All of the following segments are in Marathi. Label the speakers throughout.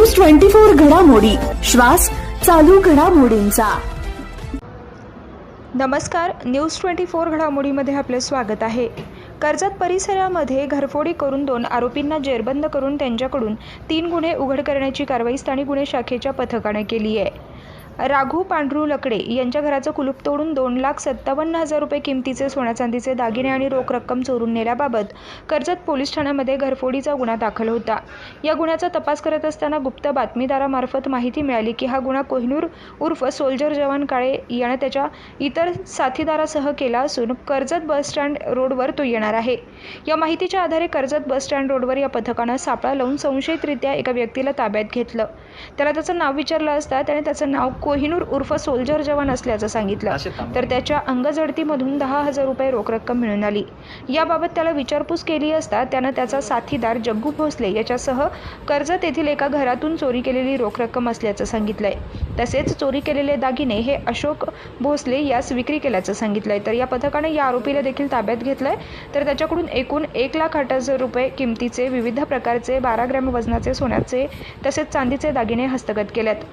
Speaker 1: न्यूज ट्वेंटी फोर घडामोडी. श्वास चालू घडामोडींचा.
Speaker 2: नमस्कार न्यूज ट्वेंटी फोर घडामोडीमध्ये आपलं स्वागत आहे. कर्जत परिसरामध्ये घरफोडी करून दोन आरोपींना जेरबंद करून त्यांच्याकडून तीन गुन्हे उघड करण्याची कारवाई स्थानिक गुन्हे शाखेच्या पथकाने केली आहे. राघू पांढरू लकडे यांच्या घराचं कुलूप तोडून दोन लाख सत्तावन्न हजार रुपये किमतीचे सोन्या चांदीचे दागिने आणि रोख रक्कम चोरून नेल्याबाबत कर्जत पोलीस ठाण्यामध्ये घरफोडीचा गुन्हा दाखल होता. या गुन्ह्याचा तपास करत असताना गुप्त बातमीदारामार्फत माहिती मिळाली की हा गुन्हा कोहिनूर उर्फ सोल्जर जवान काळे याने त्याच्या इतर साथीदारासह केला असून कर्जत बस स्टँड रोडवर तो येणार आहे. या माहितीच्या आधारे कर्जत बस स्टँड रोडवर या पथकानं सापळा लावून संशयितरित्या एका व्यक्तीला ताब्यात घेतलं. त्याला त्याचं नाव विचारलं असता त्याने त्याचं नाव कोहिनूर उर्फ सोल्जर जवान असल्याचं सांगितलं. तर त्याच्या अंगझडतीमधून दहा हजार रुपये रोख रक्कम मिळून आली. याबाबत त्याला विचारपूस केली असता त्यानं त्याचा साथीदार जग्गू भोसले याच्यासह कर्जत येथील एका घरातून चोरी केलेली रोख रक्कम असल्याचं सांगितलंय. तसेच चोरी केलेले दागिने हे अशोक भोसले यास विक्री केल्याचं सांगितलंय. तर या पथकाने या आरोपीला देखील ताब्यात घेतलंय. तर त्याच्याकडून एकूण एक लाख आठ हजार रुपये किमतीचे विविध प्रकारचे बारा ग्रॅम वजनाचे सोन्याचे तसेच चांदीचे दागिने हस्तगत केलेत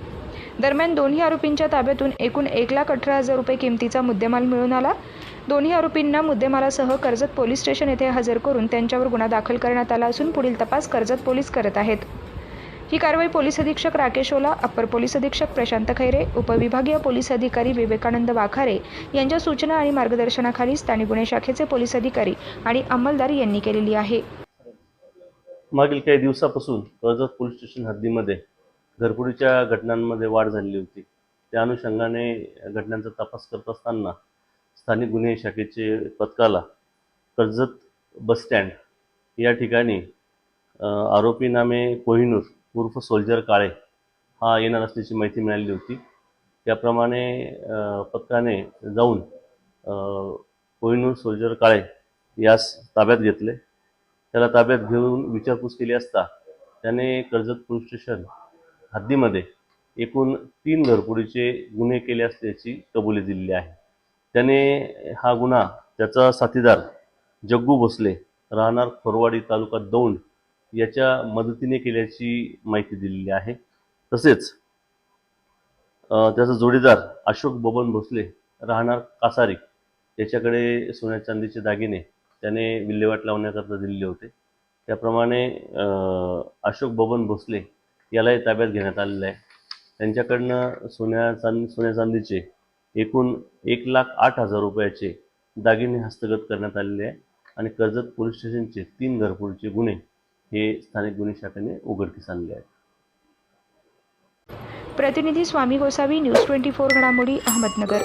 Speaker 2: दरम्यान दोन्ही आरोपींच्या ताब्यातून एकूण एक लाख अठरा हजार रुपये किमतीचा मुद्देमाल मिळून आला. दोन्ही आरोपींना मुद्देमालासह कर्जत पोलीस स्टेशन येथे हजर करून त्यांच्यावर गुन्हा दाखल करण्यात आला असून पुढील तपास कर्जत पोलीस करत आहेत. ही कारवाई पोलीस अधीक्षक राकेश ओला अप्पर पोलीस अधीक्षक प्रशांत खैरे उपविभागीय पोलीस अधिकारी विवेकानंद वाखारे यांच्या सूचना आणि मार्गदर्शनाखाली स्थानिक गुन्हे शाखेचे पोलीस अधिकारी आणि अंमलदार यांनी केलेली आहे.
Speaker 3: मागील काही दिवसापासून कर्जत पोलीस स्टेशन हद्दीमध्ये घरफोडीच्या घटनांमध्ये वाढ झालेली होती. त्या अनुषंगाने घटनांचा तपास करत असताना स्थानिक गुन्हे शाखेचे पथकाला कर्जत बसस्टँड या ठिकाणी आरोपी नामे कोहिनूर उर्फ सोल्जर काळे हा येणार असल्याची माहिती मिळाली होती. त्याप्रमाणे पथकाने जाऊन कोहिनूर सोल्जर काळे यास ताब्यात घेतले. त्याला ताब्यात घेऊन विचारपूस केली असता त्याने कर्जत पोलीस स्टेशन हद्दीमध्ये एकूण तीन घरफोडीचे गुन्हे केले असल्याची कबुली दिलेली आहे. त्याने हा गुन्हा त्याचा साथीदार जग्गू भोसले राहणार खोरवाडी तालुका दौंड याच्या मदतीने केल्याची माहिती दिलेली आहे. तसेच त्याचा जोडीदार अशोक बबन भोसले राहणार कासारी याच्याकडे सोन्या चांदीचे दागिने त्याने विल्हेवाट लावण्याकरता दिलेले होते. त्याप्रमाणे अशोक बबन भोसले यालाही ताब्यात घेण्यात आलेलं आहे. त्यांच्याकडनं सोन्या चांद सोन्या चांदीचे एकूण एक लाख आठ हजार रुपयाचे दागिने हस्तगत करण्यात आलेले आहे आणि कर्जत पोलीस स्टेशनचे तीन घरफोडीचे गुन्हे हे स्थानिक गुन्हे शाखेने उघडकीस आणले आहेत.
Speaker 2: प्रतिनिधी Swami Gosavi news twenty four घडामोडी अहमदनगर.